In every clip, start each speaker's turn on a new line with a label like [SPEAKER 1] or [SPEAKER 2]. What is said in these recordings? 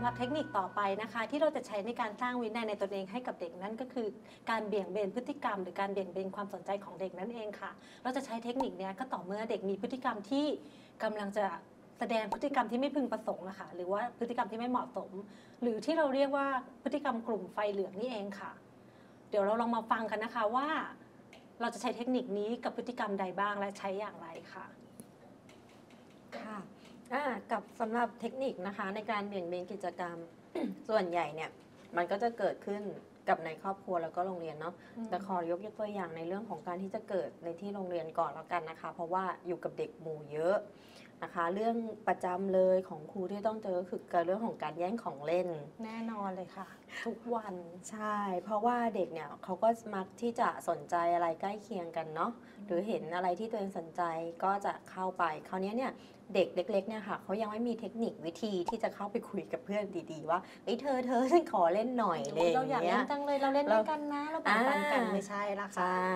[SPEAKER 1] ำหรับเทคนิคต่อไปนะคะ ที่เราจะใช้ในการสร้างวินัยในตนเองให้กับเด็กนั่นก็คือ การเบี่ยงเบนพฤติกรรม หรือการเบี่ยงเบนความสนใจของเด็กนั่นเองค่ะ เราจะใช้เทคนิคนี้ก็ต่อเมื่อเด็กมีพฤติกรรมที่กำลังจะแสดงพฤติกรรมที่ไม่พึงประสงค์อะคะหรือว่าพฤติกรรมที่ไม่เหมาะสม หรือที่เราเรียกว่าพฤติกรรมกลุ่มไฟเหลืองนี่เองค่ะ เดี๋ยวเราลองมาฟังกันนะคะว่า เราจะใช้เทคนิคนี้กับพฤติกรรมใดบ้างและใช้อย่างไรค่ะ
[SPEAKER 2] ค่ะ อ่ากับสำหรับเทคนิคนะคะ ในการเบี่ยงเบนกิจกรรม ส่วนใหญ่เนี่ย มันก็จะเกิดขึ้นกับในครอบครัวแล้วก็โรงเรียนเนาะ
[SPEAKER 1] อืม
[SPEAKER 2] แต่ขอยกตัวอย่างในเรื่องของการที่จะเกิดในที่โรงเรียนก่อนแล้วกันนะคะ เพราะว่าอยู่กับเด็กหมู่เยอะ นะคะ เรื่องประจำเลยของครูที่ต้องเจอก็คือการเรื่องของการแย่งของเล่น
[SPEAKER 1] แน่นอนเลยค่ะ ทุกวัน
[SPEAKER 2] ใช่ เพราะว่าเด็กเนี่ยเขาก็มักที่จะสนใจอะไรใกล้เคียงกันเนาะหรือเห็นอะไรที่ตัวเองสนใจก็จะเข้าไปคราวนี้เนี่ยเด็กเล็กๆเนี่ยค่ะเขายังไม่มีเทคนิควิธีที่จะเข้าไปคุยกับเพื่อนดีๆ ว่าเอ้ยเธอเธอฉันขอเล่นหน่อยอะไร
[SPEAKER 1] เราอยาก
[SPEAKER 2] เงี้
[SPEAKER 1] เล่
[SPEAKER 2] ย
[SPEAKER 1] นจังเลยเราเล่นด้วยกันนะเราแบ่งปันกัน
[SPEAKER 2] อ่า
[SPEAKER 1] ไม่ใช่ละ
[SPEAKER 2] ใช
[SPEAKER 1] ค่ะ่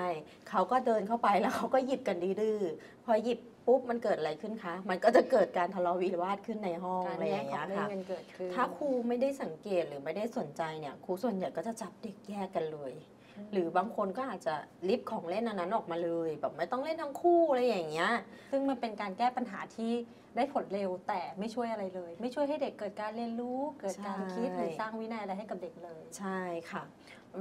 [SPEAKER 2] เขาก็เดินเข้าไปแล้วเขาก็หยิบกันดื้อๆพอหยิบ ปุ๊บมันเกิดอะไรขึ้นคะ มันก็จะเกิดการทะเลาะวิวาทขึ้นในห้อง
[SPEAKER 1] การ
[SPEAKER 2] อะไรอ
[SPEAKER 1] แย่ง
[SPEAKER 2] ย่าง
[SPEAKER 1] ขอ
[SPEAKER 2] เงี้
[SPEAKER 1] ง
[SPEAKER 2] ย
[SPEAKER 1] เล่น
[SPEAKER 2] ค่ะ
[SPEAKER 1] กันเกิดขึ้น
[SPEAKER 2] ถ้าครูไม่ได้สังเกตหรือไม่ได้สนใจเนี่ยครูส่วนใหญ่ก็จะจับเด็กแยกกันเลย หรือบางคนก็อาจจะลิฟต์ของเล่นอันนั้นออกมาเลย แบบไม่ต้องเล่นทั้งคู่อะไรอย่างเงี้ย
[SPEAKER 1] ซึ่งมันเป็นการแก้ปัญหาที่ได้ผลเร็วแต่ไม่ช่วยอะไรเลย ไม่ช่วยให้เด็กเกิดการเรียนรู้ เกิดการ
[SPEAKER 2] ใช่
[SPEAKER 1] คิดหรือสร้างวินัยอะไรให้กับเด็กเลย
[SPEAKER 2] ใช่ค่ะ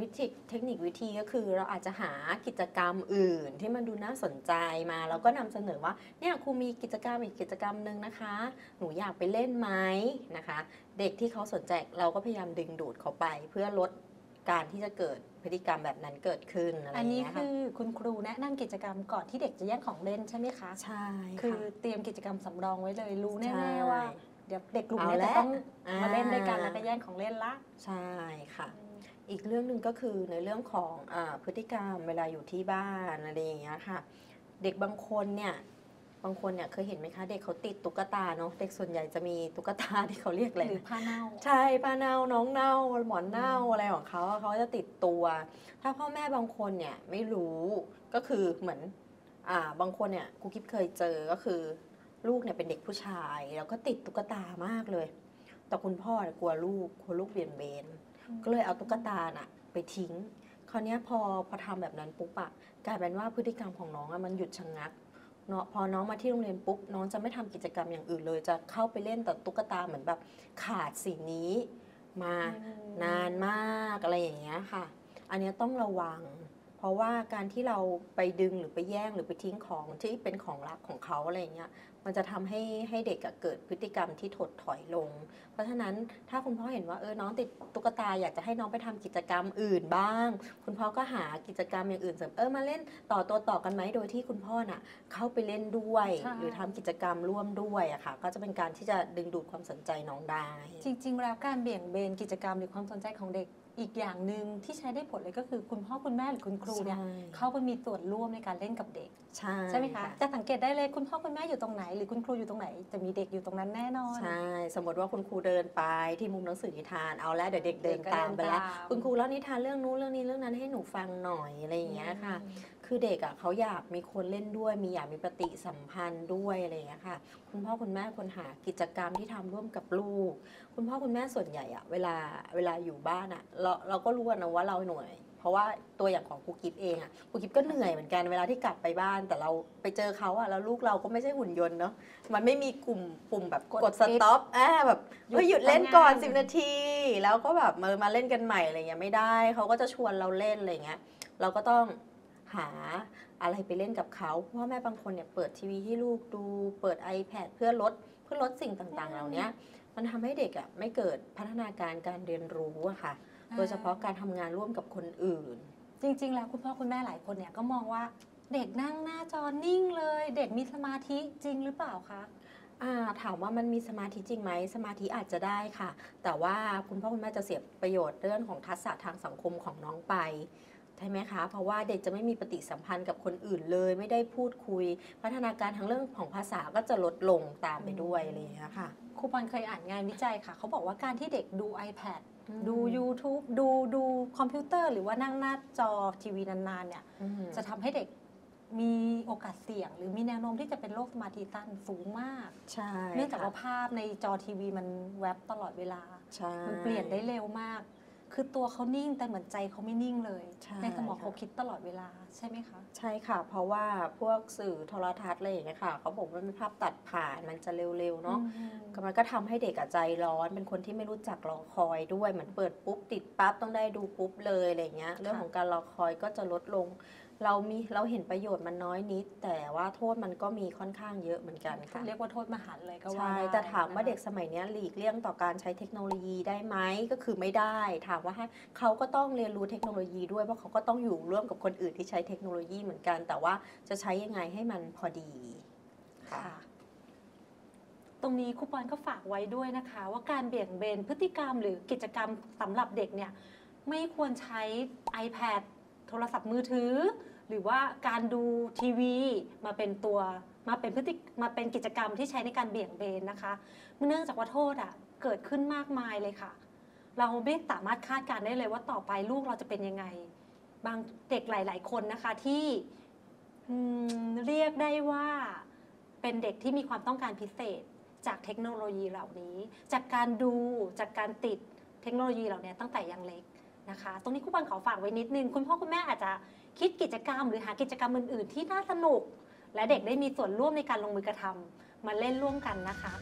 [SPEAKER 2] วิธีเทคนิควิธีก็คือเราอาจจะหากิจกรรมอื่นที่มันดูน่าสนใจมา แล้วก็นำเสนอว่าเนี่ยครูมีกิจกรรมอีกกิจกรรมหนึ่งนะคะ หนูอยากไปเล่นไหมนะคะ เด็กที่เขาสนใจเราก็พยายามดึงดูดเขาไปเพื่อลด การที่จะเกิดพฤติกรรมแบบนั้นเกิดขึ้นอะไรอ
[SPEAKER 1] อัน
[SPEAKER 2] ย่าง
[SPEAKER 1] นี้
[SPEAKER 2] เงี้ย
[SPEAKER 1] คื
[SPEAKER 2] ค่ะ
[SPEAKER 1] อคุณครูแนะนำกิจกรรมก่อนที่เด็กจะแย่งของเล่นใช่ไหมคะ
[SPEAKER 2] ใช่
[SPEAKER 1] คือ
[SPEAKER 2] ค่ะ
[SPEAKER 1] เตรียมกิจกรรมสำรองไว้เลยรู้
[SPEAKER 2] ใช่
[SPEAKER 1] แน่ๆว่า เดี๋ยวเด็กกลุ่ม
[SPEAKER 2] เอา
[SPEAKER 1] นี้
[SPEAKER 2] แล้
[SPEAKER 1] จะ
[SPEAKER 2] ว
[SPEAKER 1] ต้อง
[SPEAKER 2] อ่าม
[SPEAKER 1] มาเล่นด้วยกันแล้วก็แย่งของเล่นละ
[SPEAKER 2] ใช่ค่ะ อีกเรื่องหนึ่งก็คือในเรื่องของอาพฤติกรรมเวลาอยู่ที่บ้านอะไรอย่างเงี้ยค่ะ เด็กบางคนเนี่ย บางคนเนี่ยเคยเห็นไหมคะ เด็กเขาติดตุ๊กตาเนาะเด็กส่วนใหญ่จะมีตุ๊กตาที่เขาเรียกอะไร
[SPEAKER 1] หรือ
[SPEAKER 2] นะ
[SPEAKER 1] ผ้าเน่า
[SPEAKER 2] ใช่ป้าเน่าน้องเน่าหมอนเน่าอะไรของเขาเขาจะติดตัว ถ้าพ่อแม่บางคนเนี่ยไม่รู้ก็คือเหมือนอ่าบางคนเนี่ยครูกิ๊บเคยเจอก็คือ ลูกเนี่ยเป็นเด็กผู้ชาย แล้วก็ติดตุ๊กตามากเลย แต่คุณพ่อเนี่ยกลัวลูกกลัวลูกเบียนเบนก็เลยเอาตุ๊กตาน่ะไปทิ้ง คราวเนี้ยพอพอทำแบบนั้นปุ๊บอะกลายเป็นว่าพฤติกรรมของน้องอะมันหยุดชะงัก เนาะพอน้องมาที่โรงเรียนปุ๊บน้องจะไม่ทำกิจกรรมอย่างอื่นเลย จะเข้าไปเล่นแต่ตุ๊กตาเหมือนแบบขาดสิ่งนี้มา
[SPEAKER 1] อืม
[SPEAKER 2] นานมากอะไรอย่างเงี้ยค่ะ อันเนี้ยต้องระวังเพ ราะว่าการที่เราไปดึงหรือไปแย่งหรือไปทิ้งของที่เป็นของรักของเขาอะไรอย่างเงี้ยมันจะทำให้ให้เด็กอะเกิดพฤติกรรมที่ถดถอยลง เพราะฉะนั้นถ้าคุณพ่อเห็นว่าเออน้องติดตุ๊กตาอยากจะให้น้องไปทำกิจกรรมอื่นบ้าง คุณพ่อก็หากิจกรรมอย่างอื่นเสริมเออมาเล่นต่อตัวต่อกันไหมโดยที่คุณพ่อน่ะเข้าไปเล่นด้วย
[SPEAKER 1] ใช่
[SPEAKER 2] หรือทำกิจกรรมร่วมด้วยอะค่ะ ก็จะเป็นการที่จะดึงดูดความสนใจน้องได้
[SPEAKER 1] จริง ๆ แล้วการเบี่ยงเบนกิจกรรมหรือความสนใจของเด็ก อีกอย่างหนึ่งที่ใช้ได้ผลเลยก็คือคุณพ่อคุณแม่หรือคุณครูเนี่ย
[SPEAKER 2] ใช่
[SPEAKER 1] เข้าไปมีส่วนร่วมในการเล่นกับเด็ก
[SPEAKER 2] ใช่
[SPEAKER 1] ใช่ไหมคะจะสังเกตได้เลยคุณพ่อคุณแม่อยู่ตรงไหน หรือคุณครูอยู่ตรงไหน จะมีเด็กอยู่ตรงนั้นแน่นอน
[SPEAKER 2] ใช่สมมติว่าคุณครูเดินไปที่มุมหนังสือนิทานเอาแล้วเดี๋ยวเด็กเดิน
[SPEAKER 1] เด็กก็
[SPEAKER 2] ตามไปแล้ว
[SPEAKER 1] เดินตาม
[SPEAKER 2] คุณครูเล่านิทานเรื่องนู้นเรื่องนี้เรื่องนั้นให้หนูฟังหน่อยอะไรอย่างเงี้ยค่ะคือเด็กอะเขาอยากมีคนเล่นด้วย มีอยากมีปฏิสัมพันธ์ด้วยอะไรอย่างเงี้ยค่ะ คุณพ่อคุณแม่ควรหากิจกรรมที่ทำร่วมกับลูก คุณพ่อคุณแม่ส่วนใหญ่อะเวลาเวลาอยู่บ้านอะเราเราก็รู้อะนะว่าเราเหนื่อยเพราะว่าตัวอย่างของครูกิฟเองอะครูกิฟก็เหนื่อยเหมือนกันเวลาที่กลับไปบ้าน แต่เราไปเจอเขาอะแล้วลูกเราก็ไม่ใช่หุ่นยนต์เนาะมันไม่มีกลุ่มปุ่มแบบ
[SPEAKER 1] กด
[SPEAKER 2] กดสต็อปอ่าแบบเฮ้ยหยุดเล่น
[SPEAKER 1] ทำงาน
[SPEAKER 2] ก่อน10นาที แล้วก็แบบมามาเล่นกันใหม่อะไรเงี้ยไม่ได้เขาก็จะชวนเราเล่นอะไรเงี้ยเราก็ต้อง หาอะไรไปเล่นกับเขาพ่อแม่บางคนเนี่ยเปิดทีวีให้ลูกดู เปิด iPad เพื่อลดเพื่อลดสิ่งต่างๆ เหล่านี้มันทำให้เด็กอะไม่เกิดพัฒนาการการเรียนรู้อะค่ะ โดยเฉพาะการทำงานร่วมกับคนอื่น
[SPEAKER 1] จริง ๆ แล้วคุณพ่อคุณแม่หลายคนเนี่ยก็มองว่าเด็กนั่งหน้าจอนิ่งเลย เด็กมีสมาธิจริงหรือเปล่าคะ
[SPEAKER 2] อ่าถามว่ามันมีสมาธิจริงไหมสมาธิอาจจะได้ค่ะ แต่ว่าคุณพ่อคุณแม่จะเสียประโยชน์เรื่องของทักษะทางสังคมของน้องไปใช่ไหมคะ เพราะว่าเด็กจะไม่มีปฏิสัมพันธ์กับคนอื่นเลย ไม่ได้พูดคุย พัฒนาการทางเรื่องของภาษาก็จะลดลงตามไปด้วยอะไรอย่างเงี้ยค่ะ
[SPEAKER 1] ครูปอนเคยอ่านงานวิจัยค่ะ เขาบอกว่าการที่เด็กดู iPad
[SPEAKER 2] อืม
[SPEAKER 1] ดู YouTube ดูดูคอมพิวเตอร์ หรือว่านั่งหน้าจอทีวีนานๆเนี่ย
[SPEAKER 2] อืม
[SPEAKER 1] จะทำให้เด็กมีโอกาสเสี่ยง หรือมีแนวโน้มที่จะเป็นโรคสมาธิสั้นสูงมาก
[SPEAKER 2] ใช่
[SPEAKER 1] เนื่องจาก
[SPEAKER 2] ค่ะ
[SPEAKER 1] ว่าภาพในจอทีวีมันแวบตลอดเวลา
[SPEAKER 2] ใช่
[SPEAKER 1] มันเปลี่ยนได้เร็วมาก คือตัวเขานิ่งแต่เหมือนใจเขาไม่นิ่งเลย
[SPEAKER 2] ใช่
[SPEAKER 1] สมอง
[SPEAKER 2] ค่ะ
[SPEAKER 1] เขาคิดตลอดเวลาใช่ไหมคะ
[SPEAKER 2] ใช่ค่ะ เพราะว่าพวกสื่อโทรทัศน์อะไรอย่างเงี้ยค่ะเขาบอกว่ามันภาพตัดผ่านมันจะเร็วๆเนาะ
[SPEAKER 1] อืม
[SPEAKER 2] ก็มันก็ทำให้เด็กอะใจร้อน เป็นคนที่ไม่รู้จักรอคอยด้วย เหมือนเปิดปุ๊บติดปั๊บต้องได้ดูปุ๊บเลยอะไรเงี้ย เรื่องของการรอคอยก็จะลดลง เรามีเราเห็นประโยชน์มันน้อยนิด แต่ว่าโทษมันก็มีค่อนข้างเยอะเหมือนกันค่ะ
[SPEAKER 1] เรียกว่าโทษมหันต์เลยก็ว่า
[SPEAKER 2] ใช่
[SPEAKER 1] ได้
[SPEAKER 2] แต่ถามว่า
[SPEAKER 1] นะคะ
[SPEAKER 2] เด็กสมัยเนี้ยหลีกเลี่ยงต่อการใช้เทคโนโลยีได้ไหมก็คือไม่ได้ ถามว่าให้เขาก็ต้องเรียนรู้เทคโนโลยีด้วยเพราะเขาก็ต้องอยู่ร่วมกับคนอื่นที่ใช้เทคโนโลยีเหมือนกัน แต่ว่าจะใช้ยังไงให้มันพอดีค่ะ
[SPEAKER 1] ค่ะตรงนี้ครูปอนก็ฝากไว้ด้วยนะคะ ว่าการเบี่ยงเบนพฤติกรรมหรือกิจกรรมสำหรับเด็กเนี่ยไม่ควรใช้ iPad โทรศัพท์มือถือ หรือว่าการดูทีวีมาเป็นตัวมาเป็นพฤติมาเป็นกิจกรรมที่ใช้ในการเบี่ยงเบนนะคะเนื่องจากว่าโทษอะเกิดขึ้นมากมายเลยค่ะ เราไม่สามารถคาดการได้เลยว่าต่อไปลูกเราจะเป็นยังไง บางเด็กหลาย ๆ คนนะคะที่เรียกได้ว่าเป็นเด็กที่มีความต้องการพิเศษจากเทคโนโลยีเหล่านี้ จากการดูจากการติดเทคโนโลยีเหล่านี้ตั้งแต่ยังเล็กนะคะ ตรงนี้ครูบอลขอฝากไว้นิดนึง คุณพ่อคุณแม่อาจจะ คิดกิจกรรม หรือหากิจกรรมอื่น ๆ ที่น่าสนุก และเด็กได้มีส่วนร่วมในการลงมือกระทำมาเล่นร่วมกันนะคะ